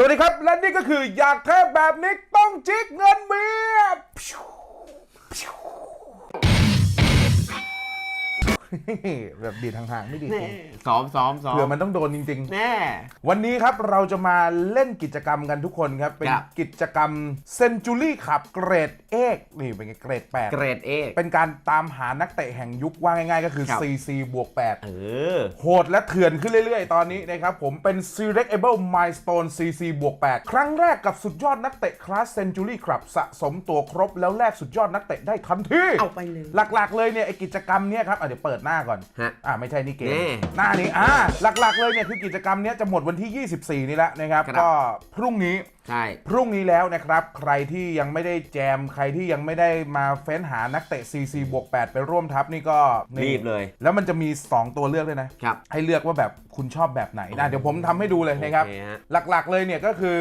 สวัสดีครับ และนี่ก็คืออยากแท้แบบนี้ต้องจิกเงินเมีย แบบดีดห่างๆไม่ดีจริงซ้อมซ้อมซ้อมเผื่อมันต้องโดนจริงแน่ๆวันนี้ครับเราจะมาเล่นกิจกรรมกันทุกคนครับ เป็นครับ กิจกรรมเซนจูรี่ขับเกรดเอกนี่เป็นไงเกรดเกรดเอก8เป็นการตามหานักเตะแห่งยุคว่าง่ายๆ ก็คือ ครับ CC บวก8เออ โหดและเถื่อนขึ้นเรื่อยๆ ตอนนี้นะครับ ผมเป็น Selectable Milestone CC บวก8ครั้งแรกกับสุดยอดนักเตะคลาส Century ครับสะสมตัวครบแล้วแลกสุดยอดนักเตะได้ทันทีเอาไปเลย หลักๆเลยเนี่ยไอกิจกรรมเนี่ยครับอะเดี๋ยวเปิดหน้าก่อน ฮะ อ่าไม่ใช่นี่เกมนี่หน้านี้อ่าหลักๆเลยเนี่ยคือกิจกรรมเนี้ยจะหมดวันที่ 24 นี้แล้วนะครับ ครับ ก็พรุ่งนี้ ใช่ พรุ่งนี้แล้วนะครับ ใครที่ยังไม่ได้แจม ใครที่ยังไม่ได้มาเฟ้นหานักเตะ CC บวก8ไปร่วมทัพนี่ก็นี่รีบเลย แล้วมันจะมี 2 ตัวเลือกด้วยนะ ครับ ให้เลือกว่าแบบคุณชอบแบบไหนนะเดี๋ยวผมทำให้ดูเลยนะครับ โอเคฮะ หลักๆเลยเนี่ยก็คือ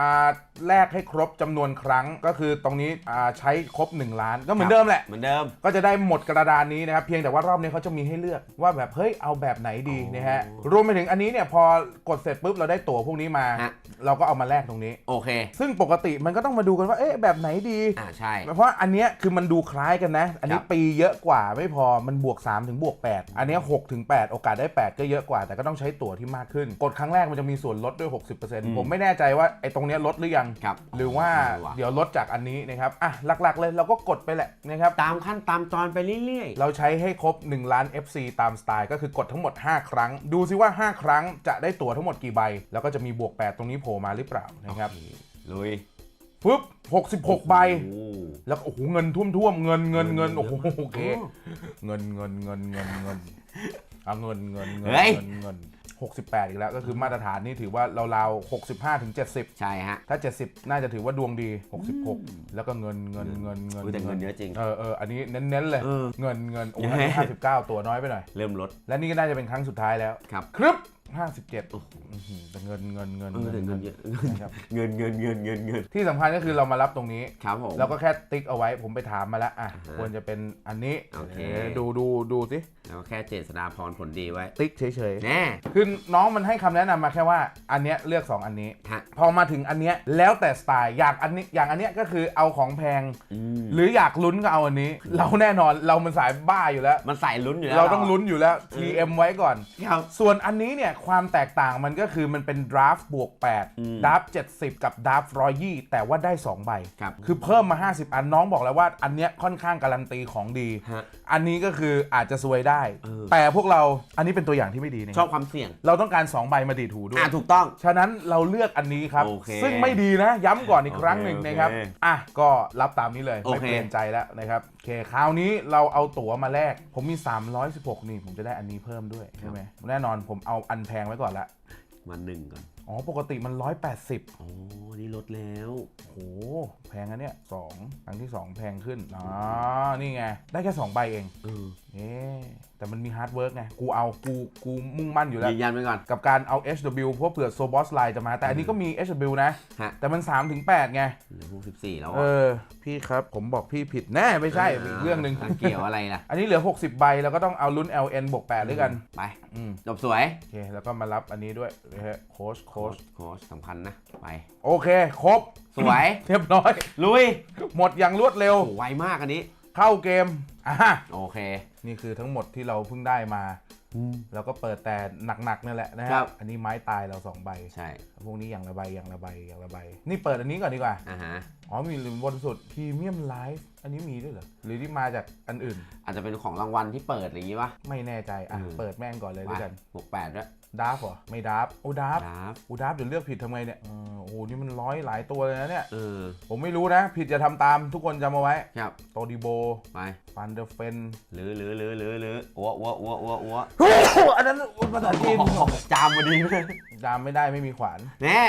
อ่าแลกให้ครบจำนวนครั้งก็คือตรงนี้อ่าใช้ครบ 1 ล้านก็เหมือนเดิมแหละ เหมือนเดิม ก็จะได้หมดกระดานนี้นะครับ เพียงแต่ว่ารอบนี้เขาจะมีให้เลือกว่าแบบเฮ้ยเอาแบบไหนดีอ๋อนะฮะรวมไปถึงอันนี้เนี่ยพอกดเสร็จปุ๊บเราได้ตั๋วพวกนี้มา ฮะ เราก็เอามาแลกตรงนี้ โอเค ซึ่งปกติมันก็ต้องมาดูกันว่าเอ๊ะแบบไหนดี อ่าใช่ เพราะอันเนี้ยคือมันดูคล้ายกันนะ อันนี้ครับ ปีเยอะกว่าไม่พอมันบวก 3 ถึงบวก 8 อันเนี้ย6ถึง 8 โอกาสได้ 8 ก็เยอะกว่า แต่ก็ต้องใช้ตั๋วที่มากขึ้น กดครั้งแรกมันจะมีส่วนลดด้วย 60%ผมไม่แน่ใจว่าไอ้ตรงเนี้ยลดหรือยัง ครับหรือว่าเออว่ะเดี๋ยวลดจากอันนี้นะครับ อะหลักๆเลยเราก็กดไปแหละนะครับ ตามขั้นตามตอนไปเรื่อย เราใช้ให้ครบ1 ล้าน FC ตามสไตล์ก็คือกดทั้งหมด 5 ครั้ง ดูซิว่า 5 ครั้งจะได้ตั๋วทั้งหมดกี่ใบ แล้วก็จะมีบวก 8 ตรงนี้โผล่มาหรือเปล่าๆนะครับลุยปึ๊บ66 ใบโอ้แล้วก็โอ้โหเงินท่วมๆเงินเงินเงินโอ้โหโอเคโอ้เงินเงินเงินเงินเงินเอาเงินเงินเงินเฮ้ยเงินเงิน 68 อีกแล้ว ก็คือมาตรฐานนี่ถือว่าเราราวๆ65ถึง70 ใช่ฮะ ถ้า 70 น่าจะถือว่าดวงดี 66 แล้วก็เงินเงินเงินเงินอุ๊ยแต่เงินเยอะจริง เออเอออันนี้เน้นๆเลยเออเงินเงินโอ้ยังโหไงห้าสิบเก้าตัวน้อยไปหน่อย เริ่มลด และนี่ก็น่าจะเป็นครั้งสุดท้ายแล้ว ครับ ครึบ 57อื้อหือแต่เงินเงินเงินเออแต่เงินเยอะนะครับเงินเงินเงินเงินเงินที่สำคัญก็คือเรามารับตรงนี้ ครับผม แล้วก็แค่ติ๊กเอาไว้ผมไปถามมาแล้วอะอ่าฮะควรจะเป็นอันนี้โอเคเออดูดูดูสิแล้วก็แค่เจษฎาพรผลดีไว้ติ๊กเฉยแน่ๆคือน้องมันให้คำแนะนำมาแค่ว่าอันเนี้ยเลือก2อันนี้ ฮะพอมาถึงอันเนี้ยแล้วแต่สไตล์อยากอันนี้อย่างอันเนี้ยก็คือเอาของแพง อืมหรืออยากลุ้นก็เอาอันนี้ เราแน่นอนเรามันสายบ้าอยู่แล้ว มันใส่ลุ้นอยู่แล้วเราต้องลุ้นอยู่แล้ว TM ไว้ก่อน ครับ ส่วนอันนี้เนี่ยความแตกต่างมันก็คือมันเป็นดราฟบวกอืม8ดราฟ70 กับดราฟ120แต่ว่าได้ 2 ใบครับคือเพิ่มมา 50 อันน้องบอกแล้วว่า อันเนี้ยค่อนข้างการันตีของดี ฮะอันนี้ก็คืออาจจะซวยได้ เออ แต่พวกเราอันนี้เป็นตัวอย่างที่ไม่ดีนะชอบความเสี่ยง เราต้องการ 2 ใบมาดีดหูด้วย อ่าถูกต้อง ฉะนั้นเราเลือกอันนี้ครับ โอเคซึ่งไม่ดีนะ ย้ำก่อนอีกโอเคครั้งหนึ่งโอเคนะครับอะ ก็รับตามนี้เลย โอไม่เค เปลี่ยนใจแล้วนะครับโอ เค คราวนี้เราเอาตั๋วมาแลก ผมมี 316 นี่ ผมจะได้อันนี้เพิ่มด้วยใช่ไหมแน่นอนผมเอาอันแพงไว้ก่อนละ มาหนึ่งก่อน อ๋อ ปกติมัน 180โอ้นี่ลดแล้ว โอ้โห แพงอันเนี้ยสองครั้งที่ 2 แพงขึ้น อ๋อ นี่ไง ได้แค่ 2 ใบเอง เออ เอ๊ะแต่มันมีฮาร์ดเวิร์กไง กูเอา กู กูมุ่งมั่นอยู่แล้ว ยืนยันไปก่อน กับการเอา HW เพราะเผื่อโซบอสไลน์จะมา แต่อันนี้ก็มี HW นะ ฮะ แต่มัน3-8ไง เหลือหกสิบสี่แล้วเออะอ พี่ครับ ผมบอกพี่ผิดแน่ ไม่ใช่อีกเรื่องหนึ่งเกี่ยวอะไรล่ะ อันนี้เหลือ 60 ใบ แล้วก็ต้องเอาลุ้น LN บวก8ด้วยกัน ไป อืม จบสวยโอเค แล้วก็มารับอันนี้ด้วยนะฮะโค้ช โค้ช โค้ชสำคัญนะ ไป โอเค ครบ สวย เรียบร้อย ลุย หมดอย่างรวดเร็ว โอ้ไวมากอันนี้ เข้าเกมอะโอเค นี่คือทั้งหมดที่เราเพิ่งได้มาแล้วก็เปิดแต่หนักๆนี่แหละนะฮะครับอันนี้ไม้ตายเราสองใบใช่พวกนี้อย่างละใบอย่างละใบอย่างละใบนี่เปิดอันนี้ก่อนดีกว่า อ่าฮะอ๋อมีหรือบนสุดพรีเมียมไลฟ์อันนี้มีด้วยเหรอ หรือที่มาจากอันอื่นอาจจะเป็นของรางวัลที่เปิดอะไรอย่างงี้ปะ ไม่แน่ใจอะอืม เปิดแม่งก่อนเลยด้วยกันบวกแปดด้วย ดาร์ฟเหรอไม่ดาร์ฟโอ้ดาร์ฟครับโอ้ดาร์ฟเดี๋ยวเลือกผิดทำไงเนี่ยเออโอ้โหนี่มันร้อยหลายตัวเลยนะเนี่ย เออ ผมไม่รู้นะ ผิดจะทำตามทุกคนจำเอาไว้ ครับ โตดิโบ ไป ฟันเดอร์เฟน หรือหรือหรือหรือหรืออ้วอ้วอ้วอ้วอ้วอันนั้นภาษาจีนจามมาดีเลยจำไม่ได้ไม่มีขวาน แน่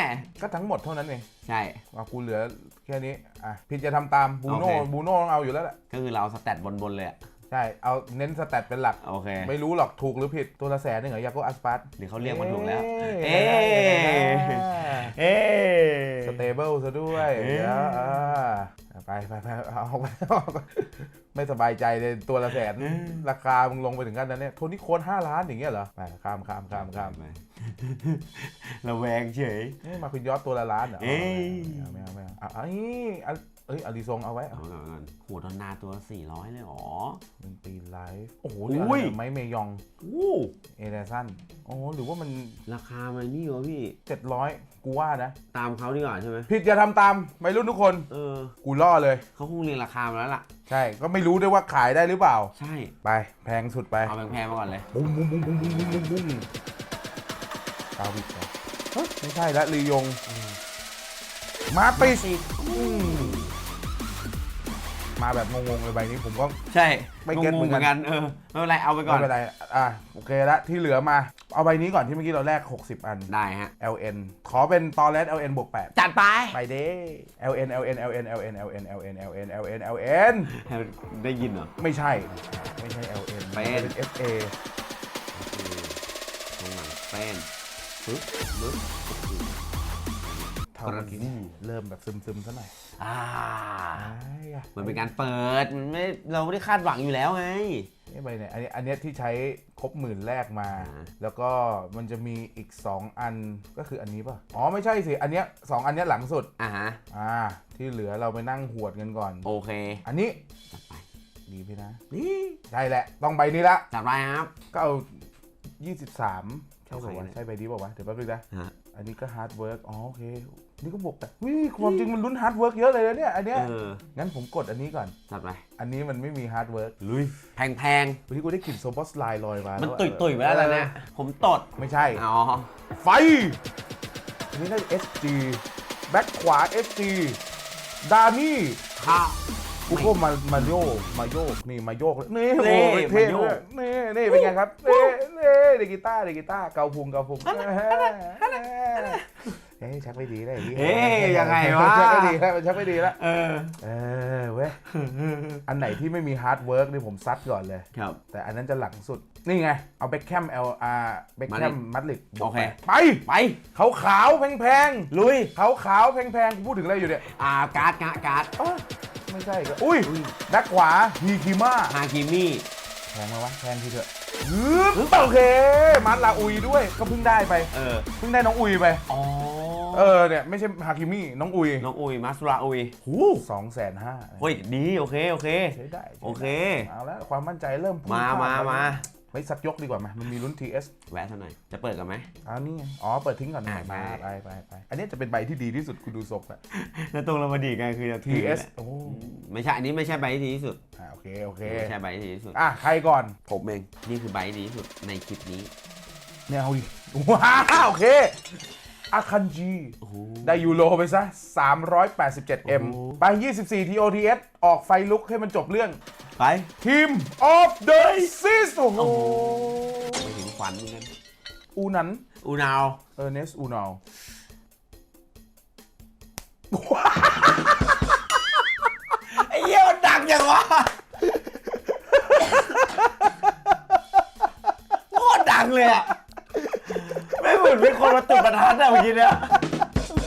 ก็ทั้งหมดเท่านั้นเองใช่ว่ากูเหลือแค่นี้ อะผิดจะทำตามบูโน่โอเค บูโน่ต้องเอาอยู่แล้วแหละก็คือเราสแตทบนบนๆเลยอะ ใช่ เอาเน้นสแตทเป็นหลัก โอเคไม่รู้หรอกถูกหรือผิดตัวละแสนหนึ่งเหรอยาโกอัสปาร์ตหรือเขาเรียกมาถูกแล้ว เอ๊เอ๊ะเอ๊สเตเบิลซะด้วยเอ๊ะเดี๋ยวอ่าไปไปไปเอาไปเอาไปไม่สบายใจเลยตัวละแสน ราคามึงลงไปถึงกันนั้นเนี่ยโทนี่โค้ดห้าล้านอย่างเงี้ยเหรอไปข้ามข้ามข้ามข้ามไประแวงเฉยนี่มาคุณยอดตัวละล้านเหรอเอ้ยไม่เอาไม่เอาไม่เอาอะเอ้ยอะ เอ้ยอาริซงเอาไว้เอาก่อนเอาก่อนโหดอนนาตัวสี่ร้อยเลยเหรอ หนึ่งปีไลฟ์ โอ้โหอุ้ย ไม้เมยอง อู้เอเดสันโอ้โหหรือว่ามัน ราคามันนี่วะพี่เจ็ดร้อยกูว่านะ ตามเขาดีกว่าใช่ไหมผิดอย่าทำตามไม่รุ่นทุกคน เออกูล่อเลย เขาคงเรียงราคามาแล้วล่ะ ใช่ ก็ไม่รู้ด้วยว่าขายได้หรือเปล่า ใช่ ไป แพงสุดไป เอาแพงๆมาก่อนเลย บุ้งบุ้งบุ้งบุ้งบุ้งบุ้งบุ้งบุ้งดาวิดเหรอเฮ้ยไม่ใช่ละลียง มาติสอืม มาแบบงงๆเลยใบนี้ผมก็ ใช่ไม่เก็ตงงๆเหเหมืมืออนนกักัน น เออไม่เป็นไรเอาไปก่อไม่น เป็นไรอะโอเคละที่เหลือมา เอาใบนี้ก่อนที่เมื่อกี้เราแลก60 อัน ได้ฮะ LN ขอเป็นตอเลส LN บวก8 จัดไป ไปเด้ LN LN LN LN LN LN LN LN LN ได้ยินเหรอ ไม่ใช่ ไม่ใช่ LN เป็นเป็น FA ตรงหลังเป็นปึ๊บปึ๊บเท่าเมื่อกี้เริ่มแบบซึมๆซะหน่อย อ่าอ้ายอะมันเป็นการเปิดมันไม่เราไม่ได้คาดหวังอยู่แล้วไงนี่ใบเนี่ยอันนี้อันเนี้ยที่ใช้ครบหมื่นแรกมาอ่าแล้วก็มันจะมีอีก 2 อันก็คืออันนี้ป่ะ อ๋อไม่ใช่สิ อันเนี้ยสองอันเนี้ยหลังสุด อ่าฮะ อ่า ที่เหลือเราไปนั่งหวดกันก่อน โอเค อันนี้จัดไปดีพี่นะนี่ใช่แหละ ต้องใบนี้ละจัดไปครับ ก็เอา 23 ใช่ป่าวะโอเคใช่ใบนี้ป่าวะ เดี๋ยวแป๊บนึงนะฮะอันนี้ก็ฮาร์ดเวิร์กอ๋อโอเค นี่ก็บวกแต่วิความจริงมันลุ้นฮาร์ดเวิร์กเยอะเลยนะเนี่ยอันเนี้ยเออ งั้นผมกดอันนี้ก่อน จัดไปอันนี้มันไม่มีฮาร์ดเวิร์กลุยแพงแพงวันนี้กูได้กลิ่นโซบอสไลน์ลอยมาๆมัมันตุยตุยๆไปแล้วนะเนี่ยผมตดไม่ใช่ อ๋อไฟ อันนี้น่าจะ SG แบ็คขวา SG ดานี่ข้าว กูก็มามาโยกมาโยกนี่มาโยกนี่เล่โอ้ยเท่มาโยเลกยนี่นี่เป็นไงครับเน่เน่เดกีตาร์เดกีตาร์เกาพุงเกาพุงเฮ้ยชักไม่ดีเลยเฮ้ยยังไงวะชักไม่ดีแล้วมันชักไม่ดีแล้วเออเออเว้ยอันไหนที่ไม่มีฮาร์ดเวิร์กนี่ผมซัดก่อนเลยครับ แต่อันนั้นจะหลังสุดนี่ไง เอาเบคแคม LR เบคแคมมัดลิกโอเคไปไปขาวขาวๆแพงลุยขาวขาวแพงๆกูพูดถึงอะไรอยู่เนี่ยอ่าการ์ดการ์ดการ์ด ไม่ใช่ก็อุ้ยแบ็คขวาฮีคิมาฮากิมี่แพงไหมวะแพงทีเถอะฮึบโอเคมัดลาอุยด้วยก็เพิ่งได้ไปเออเพิ่งได้น้องอุยไปอ๋อเออเนี่ยไม่ใช่ฮาคิมิน้องอุยน้องอุยมัสราอุยหูสองแสนห้าเฮ้ยดีโอเคโอเคใช้ได้ใช้ได้โอเคเอาแล้วความมั่นใจเริ่มพุ่งมาพล่มาแล้วมา ไม่สักยกดีกว่าไหมมันมีลุ้น TS แวะซะหน่อย จะเปิดกันไหม อ้าวนี่ไงอ๋อ เปิดทิ้งก่อนอ่ามาใช่ไปไปไปอันนี้จะเป็นใบที่ดีที่สุดคุณดูศพอะแล้วตรงเรามาดีกันคือจะ TS โอ้ไม่ใช่ อันนี้ไม่ใช่ใบที่ดีที่สุด อ่าโอเค โอเค ไม่ใช่ใบที่ดีที่สุด อะ ใครก่อน ผมเอง นี่คือใบที่ดีที่สุดในคลิปนี้เนี่ยเอาดิว้าวโอเค อาคันจีโอ้โหได้ยูโรไปซะ 387M โอ้ไป 24 TOTS ออกไฟลุกให้มันจบเรื่อง ไปทีม of the season โอ้โหไปถึงฝันเหมือนกันอูนันอูนาวเออเนสอูนาวไอ้เหี้ยมันดังยังวะโคตรดังเลยอะ ไม่เหมือนเป็นคนมาตุดประทัดอะเมื่อกี้เนี่ย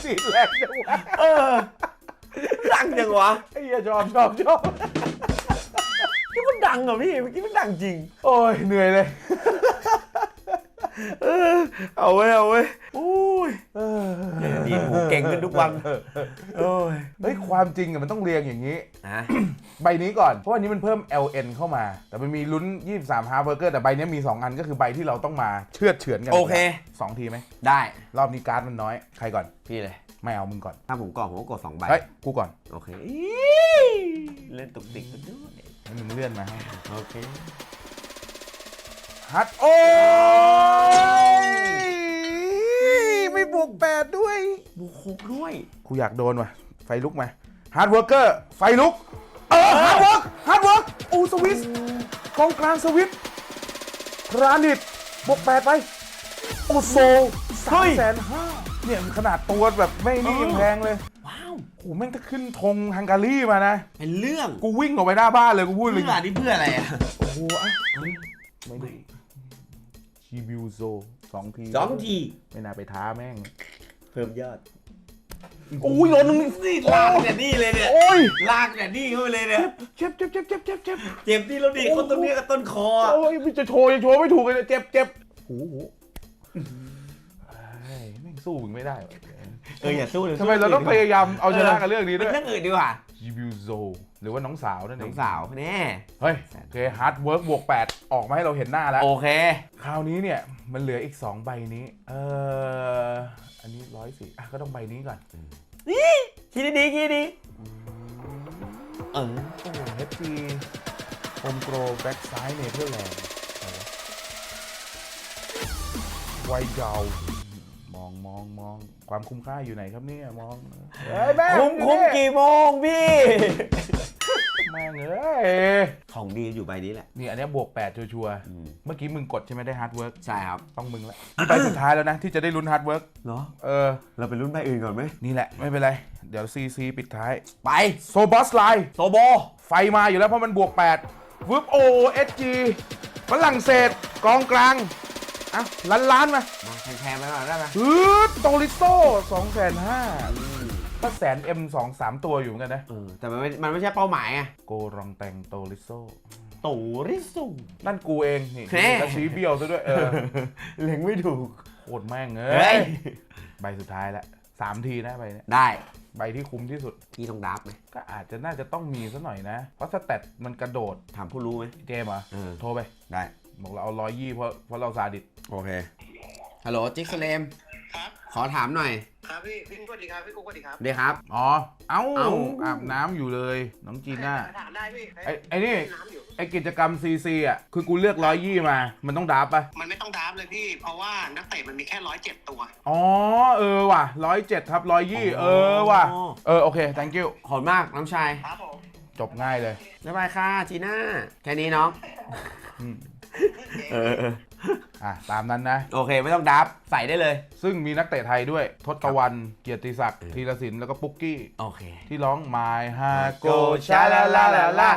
สีแรงจังวะเออดังยังวะไอ้เหี้ยชอบชอบชอบที่มันดังเหรอพี่เมื่อกี้มันดังจริง โอ้ยเหนื่อยเลย เออเอาไว้ยเอาไว้ยอุ้ ยเออดีหูเก่งขึ้นทุกวันโอ้ยเฮ้ยความจริงอะมันต้องเรียงอย่างนี้อะใบนี้ก่อน เพราะอันนี้มันเพิ่ม LN เข้ามา แต่มันมีลุ้น 23ฮาร์เบอร์เกอร์แต่ใบนี้มี 2 อันก็คือใบที่เราต้องมาเชือดเฉือนกันโอเค สองทีไหม ได้รอบนี้การ์ดมันน้อย ใครก่อน พี่เลย ไม่เอามึงก่อน ถ้าผมก่อนผมก็กดสองใบเฮ้ย กูก่อนโอเคเล่นตุกติกกันด้วยให้มึงเลื่อนมาให้โอเคฮัทโอ้ย ไม่บวกแปด ด้วยบุกหกด้วยกูอยากโดนว่ะ ไฟลุกมาฮาร์ดเวิร์กเกอร์ไฟลุก เออฮาร์ดเวิร์กฮาร์ดเวิร์กอูสวิสกองกลางสวิตพรานิดบวกแปดไปโอโซสามแสนห้าเนี่ยขนาดตัวแบบไม่นี่ยังแพงเลย ว้าวโอ้แม่งถ้าขึ้นธงฮังการีมานะ เป็นเรื่องกูวิ่งออกไปหน้าบ้านเลยกูพูดเลยเพื่ออันนี้เพื่ออะไรอะโอ้โหอะไม่ได้ชีบิวโซสองทีสองที ไม่น่าไปท้าแม่ง เพิ่มยอดโอ้ยโดนตรงนี้นี่ลากเนี่ยนี่เลยเนี่ยโอ้ยลากเนี่ยนี่เข้าไปเลยเนี่ยเจ็บเจ็บเจ็บเจ็บเจ็บเจ็บเจ็บที่เราดีคนตรงนี้กับต้นคออะโอ้ยมันจะโชว์จะโชว์ไม่ถูกเลยเนี่ยเจ็บเจ็บโอ้โหเฮ้ยแม่งสู้มึงไม่ได้ว่ะ เอออย่าสู้เลยทำไมเราต้องพยายามเอาชนะกับเรื่องนี้เป็ด้วยนเรื่องอื่นดีกว่าจิบิวโซหรือว่าน้องสาวนั่นเอน้องงสาวแน่เฮ้ยโอเคฮาร์ดเวิร์กบวก8 ออกมาให้เราเห็นหน้าแล้ว โอเค คราวนี้เนี่ย มันเหลืออีก 2 ใบนี้ เอออันนี้ร้อยสี่ะก็ต้องใบนี้ก่อนคิดดีๆคิดดีเออโอ้โหเฮปปี้โฮมโกรแบ็กซ้ายเนเธอร์แลนด์ไวยเยาวม องมองมองความคุ้มค่าอยู่ไหนครับเนี่ยมองเฮ้ยแม่คุ้มคุ้มกี่โมงพี่ แม่งเอ้ยของดีอยู่ใบนี้แหละ นี่อันเนี้ยบวก 8 ชัวร์อืมๆเมื่อกี้มึงกดใช่ไหมได้ฮาร์ดเวิร์กใช่ครับต้องมึงละนี่ใบสุดท้ายแล้วนะ ที่จะได้ลุ้นฮาร์ดเวิร์กเนาะเออ เราไปรุ่นใบอื่นก่อนไหมนี่แหละไม่เป็นไร เดี๋ยวซีซีปิดท้ายไปโซบอสไลน์โซโบไฟมาอยู่แล้วเพราะมันบวก8วึบโอเอสจีฝรั่งเศสกองกลาง อะล้านล้านๆมามาแพงๆไปหน่อยได้ไหมฮึดโตริโซสองแสนห้าก็แสนเอ็มสองสามตัวอยู่เหมือนกันนะ เออแต่มันไม่มันไม่ใช่เป้าหมายไงโกรองแตงโตริโซ ตูริสุนั่นกูเองนี่แน่แล้วชี้เบี้ยวซะด้วยเออเล็งไม่ถูก โคตรแม่งเอเฮ้้ยย ใบสุดท้ายแล้วสามทีนะใบเนี้ยได้ใบที่คุ้มที่สุด พี่ต้องดับไหมก็อาจจะน่าจะต้องมีซะหน่อยนะ เพราะสแตทมันกระโดดถามผู้รู้ไหม เจมส์เหรอเออ โทรไป ได้ บอกเราเอาร้อยยี่เพราะเพราะเราซาดิสโอเค ฮัลโหลจิ๊กสเลม ครับ ขอถามหน่อยครับพี่พี่สวัสดีครับพี่กุ๊กสวัสดีครับเดียครับ อ๋อ เอ้าเอ้า อาบน้ำอยู่เลย น้องจีน่า ถามได้พี่ไอ้ไอ้นี่ น้ำอยู่ ไอกิจกรรมซีซีอะ คือกูเลือกร้อยยี่มา มันต้องดับปะมันไม่ต้องดราฟเลยพี่ เพราะว่านักเตะมันมีแค่ร้อยเจ็ดตัว อ๋อ เออว่ะร้อยเจ็ดทับร้อยยี่เออว่ะ เออ โอเค thank you ขอบคุณมากน้องชายครับผม จบง่ายเลย บ๊ายบายค่ะจีน่า แค่นี้น้อง อืม เออเอออะตามนั้นนะ โอเค ไม่ต้องดับใส่ได้เลย ซึ่งมีนักเตะไทยด้วย ทศตวรรณเกียรติศักดิ์เออธีรศิลป์แล้วก็ปุ๊กกี้ โอเค ที่ร้อง My Ha Go Go Sha La La La La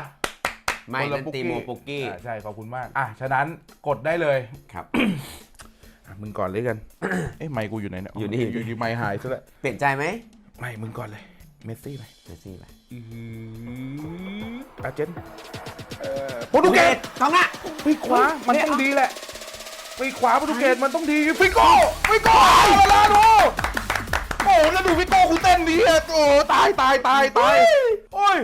ไม่คนละนั่นตีโมปุกกี้อ่าใช่ขอบคุณมาก อะ ฉะนั้นกดได้เลยครับ อะมึงก่อนเลยกัน เอ้ไมค์กูอยู่ไหนเนี่ยอยู่นี่ อยู่ดีไมค์หายซะแล้วเปลี่ยนใจไหมไม่มึงก่อนเลย เมสซี่ไปเดี๋ยวซี่ไปอืออาร์เจน เอ่อโปรตุเกสกองหน้าปีกขวา มันต้องดีแหละปีกขวาโปรตุเกสมันต้องดีฟิโก้ฟิโก้มาแล้วดูโอ้แล้วดูฟิโก้กูเต้นดีอะโอ้ตายตายตายตายโอ้ย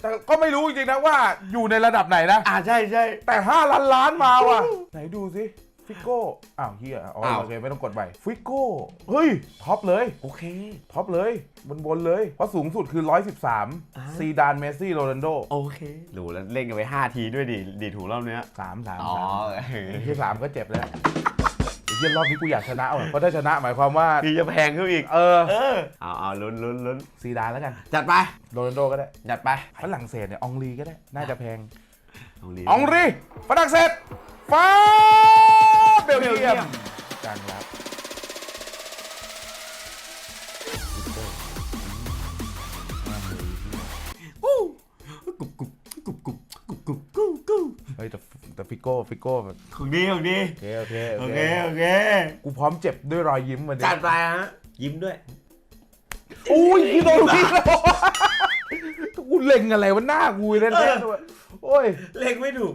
แต่ก็ไม่รู้จริงๆนะว่าอยู่ในระดับไหนนะ อ่าใช่ใช่แต่5ล้านล้านมาว่ะ ไหนดูสิ ฟิโก้อ้าวเฮียอ๋ออ้าว โอเคไม่ต้องกดใบฟิโก้เฮ้ยท็อปเลยโอเค ท็อปเลยบนบนๆเลยเพราะสูงสุดคือ อ่า 113ซีดานเมสซี่โรนัลโดโอเคดูแล้วเล่นกันไป 5 ทีด้วยดีดีถูกรอบเนี้ยสามสามอ๋อสามเออที่สามก็เจ็บแล้วไอ้เฮียรอบนี้กูอยากชนะว่ะเพราะถ้าชนะหมายความว่า พี่จะแพงขึ้นอีกเออเออเอาเอาลุ้นลุ้นลุ้นซีดานแล้วกันจัดไป โรนัลโดก็ได้จัดไปฝรั่งเศสเนี่ยอองรีก็ได้น่าจะแพงองลีอองรีฝรั่งเศสฟ้า เบลเยียมกลางรับกู้กุบกุบกุบกุบกุบกุบกุบกุบเฮ้ยแต่แต่ฟิโก้ฟิโก้แบบของดีของดีโอเคโอเคโอเคโอเคกูพร้อมเจ็บด้วยรอยยิ้มวันนี้จัดไปฮะยิ้มด้วยอุ้ยพี่โดนพี่แล้วกูเล็งอะไรวะหน้ากูแน่ๆด้วยโอ้ยเล็งไม่ถูก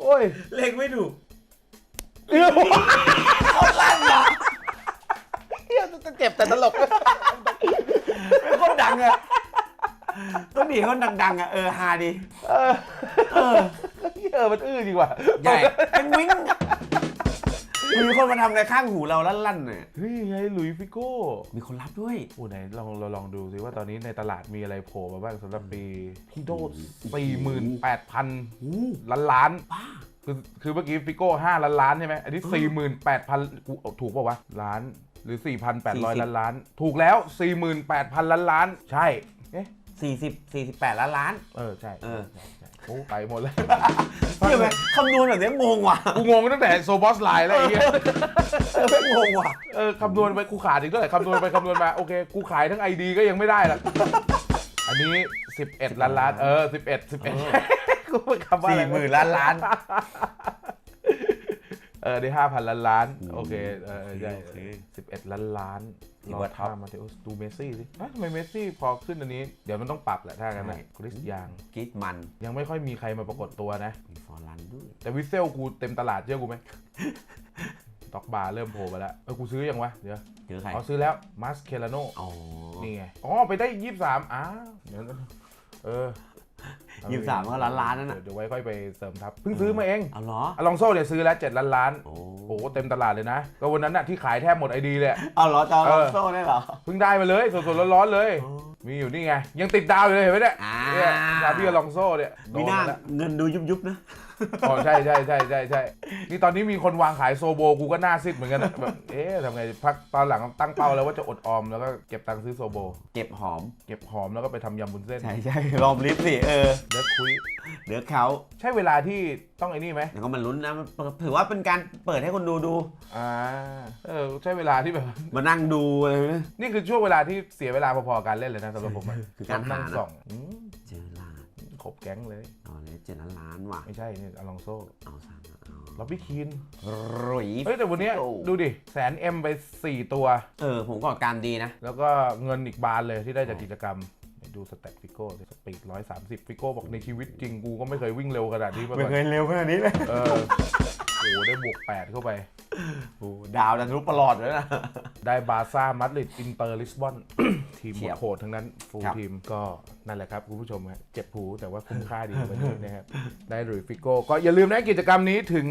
โอ้ยเล็งไม่ถูก เฮียจะเจ็บแต่ตลกเป็นคนดังอะต้องหนีคนดังๆอะเออฮาดี เออเฮียมันอื้อจริงว่ะใหญ่เป็นวิ้งมีคนมาทำอะไรข้างหูเราลั่นๆเนี่ยเฮ้ยไงหลุยส์ฟิโก้ มีคนรับด้วย โอ้ไหนลองเราลองดูซิว่าตอนนี้ในตลาดมีอะไรโผล่มาบ้างสำหรับปีพี่โดสี่หมื่นแปดพันล้านล้านบ้า คือคือเมื่อกี้ฟิโก้ห้าล้านล้านใช่ไหมอันนี้สี่หมื่นแปดพันกูเอาถูกป่าวะล้านหรือสี่พันแปดร้อยล้านล้าน ถูกแล้วสี่หมื่นแปดพันล้านล้าน ใช่ เอ๊ะ40 48 ล้านล้าน เออ ใช่เออใช่ใช่โอ้ไปหมดเลยเฮ้ยแม่งคำนวณแบบนี้งงว่ะ กูงงตั้งแต่โซบอสไลน์แล้วไอ้เหี้ยเออแม่งงงว่ะ เออ คำนวณไปกูขาดอีกเท่าไหร่คำนวณไปคำนวณมา โอเค กูขายทั้งไอดีก็ยังไม่ได้ละอันนี้ 11 ล้านล้าน เออ 11 11 กูเป็นคำว่าอะไรสี่หมื่นล้านล้าน เออได้ห้าพันล้านล้าน โอ้โอเค เออใช่โอเคสิบเอ็ดล้านล้านถืรออว่าท็อปท่ามาเทโอสดูเมสซี่สิเอ้ยทำไมเมสซี่พอขึ้นอันนี้ เดี๋ยวมันต้องปรับแหละถ้างั้นนะใช่ คริสยาง กรีดมันยังไม่ค่อยมีใครมาปรากฏตัวนะ มีฟอร์ลันด้วย แต่วิเซลกูเต็มตลาดเชื่อกูไหมตอกบาร์เริ่มโผล่มาแล้ว เออ กูซื้อยังวะ เดี๋ยวเจอใครอ๋อซื้อแล้วมาสเคลาโน อ๋อนี่ไง อ๋อ ไปได้ยี่สามอ้าวเดี๋ยวนะเออ ยี่สิบสามก็ล้านล้านนั่นน่ะเดี๋ยวไว้ค่อยไปเสริมทัพเพิ่งซื้อมาเองเอาเหรออลองโซ่เนี่ยซื้อแล้วเจ็ดล้านล้านโอ้โอ้โหเต็มตลาดเลยนะ ก็วันนั้นน่ะที่ขายแทบหมดไอดีเลยอะเอาเหรอจอเอลอองโซ่ได้เหรอเพิ่งได้มาเลยสดๆร้อนๆเลย มีอยู่นี่ไงยังติดดาวอยู่เลยเห็นไหมเนี่ยอ่าเนี่ยดาบี้อลองโซ่เนี่ยมีหน้าโดแล้วเงินดูยุบยุบๆนะ อ๋อใช่ใช่ใช่ใช่ใช่นี่ตอนนี้มีคนวางขายโซโบกูก็หน้าซิดเหมือนกันนะแบบเอ๊ะทำไงพักตอนหลังตั้งเป้าแล้วว่าจะอดออมแล้วก็เก็บตังค์ซื้อโซโบ เก็บหอม เก็บหอมแล้วก็ไปทำยำบุญเส้นใช่ใช่ลองลิฟต์สิเออเลิกคุย เดี๋ยวเขาใช่เวลาที่ต้องไอ้นี่ไหมเดี๋ยวก็มันลุ้นนะมันถือว่าเป็นการเปิดให้คนดูดู อ่าเออใช่เวลาที่แบบ มานั่งดูอะไรนะนี่คือช่วงเวลาที่เสียเวลาพอๆกับการเล่นเลยนะสำหรับผมอะคือการหานั่งส่องอืม เจอ ลาดขบแก๊งเลยเอาเลยเจ็ดล้านล้านว่ะไม่ใช่นี่อลองโซ่เอาสามเอาล็อบบี้คีนหรุยเฮ้ยแต่วันเนี้ยโอ้ดูดิแสนเอ็มไป 4 ตัว เออ ผมก็การดีนะ แล้วก็เงินอีกบานเลยที่ได้จากกิจกรรมเดี๋ยวดูสเตตฟิโก้สปีดร้อยสามสิบฟิโก้บอกในชีวิตจริงกูก็ไม่เคยวิ่งเร็วขนาดนี้มาไม่ก่อนเคยเร็วขนาดนี้เลย เออโอ้โหได้บวก8เข้าไป โอ้ดาวดันรุปประหลอดเลยนะ ได้บาร์ซ่ามาดริดอินเตอร์ลิสบอน ทีมเฉียบโหดทั้งนั้น ฟูลครับ ทีมก็นั่นแหละครับ คุณผู้ชมฮะเจ็บหูแต่ว่าคุ้มค่าดีวันนี้นะครับ ได้หรือฟิโก้ก็อย่าลืมนะกิจกรรมนี้ถึง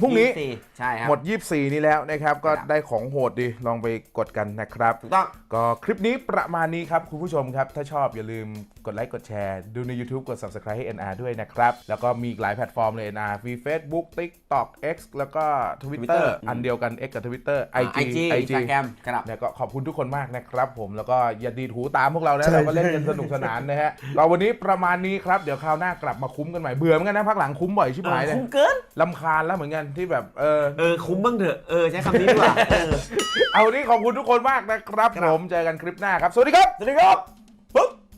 พรุ่งนี้ยี่สิบสี่ใช่ครับ หมด 24 นี้แล้วนะครับ ก็ครับ ได้ของโหดดีลองไปกดกันนะครับ ถูกต้อง ก็คลิปนี้ประมาณนี้ครับ คุณผู้ชมครับ ถ้าชอบอย่าลืมกดไลค์กดแชร์ ดูใน YouTube กด Subscribe ให้ NR ด้วยนะครับ แล้วก็มีอีกหลายแพลตฟอร์มเลย NR มี Facebook TikTok X แล้วก็ Twitter Twitter อันเดียวกัน X กับ Twitter ไอ IG จีไอจีแกรมครับ เนี่ยก็ขอบคุณทุกคนมากนะครับผมแล้วก็อย่าดีดหูตามพวกเรานะเราก็เล่นกันสนุกสนานนะฮะก็วันนี้ประมาณนี้ครับเดี๋ยวคราวหน้ากลับมาคุ้มกันใหม่เบื่อเหมือนกันนะพักหลังคุ้มบ่อยชิบหายเลยคุ้มเกินลำคาญแล้วเหมือนกันที่แบบเออเออคุ้มบ้างเถอะเออใช้คำนี้ดีกว่าเออเอาวันนี้ขอบคุณทุกคนมากนะครับครับผมเจอกันคลิปหน้าครับสวัสดีครับสวัสดีครับ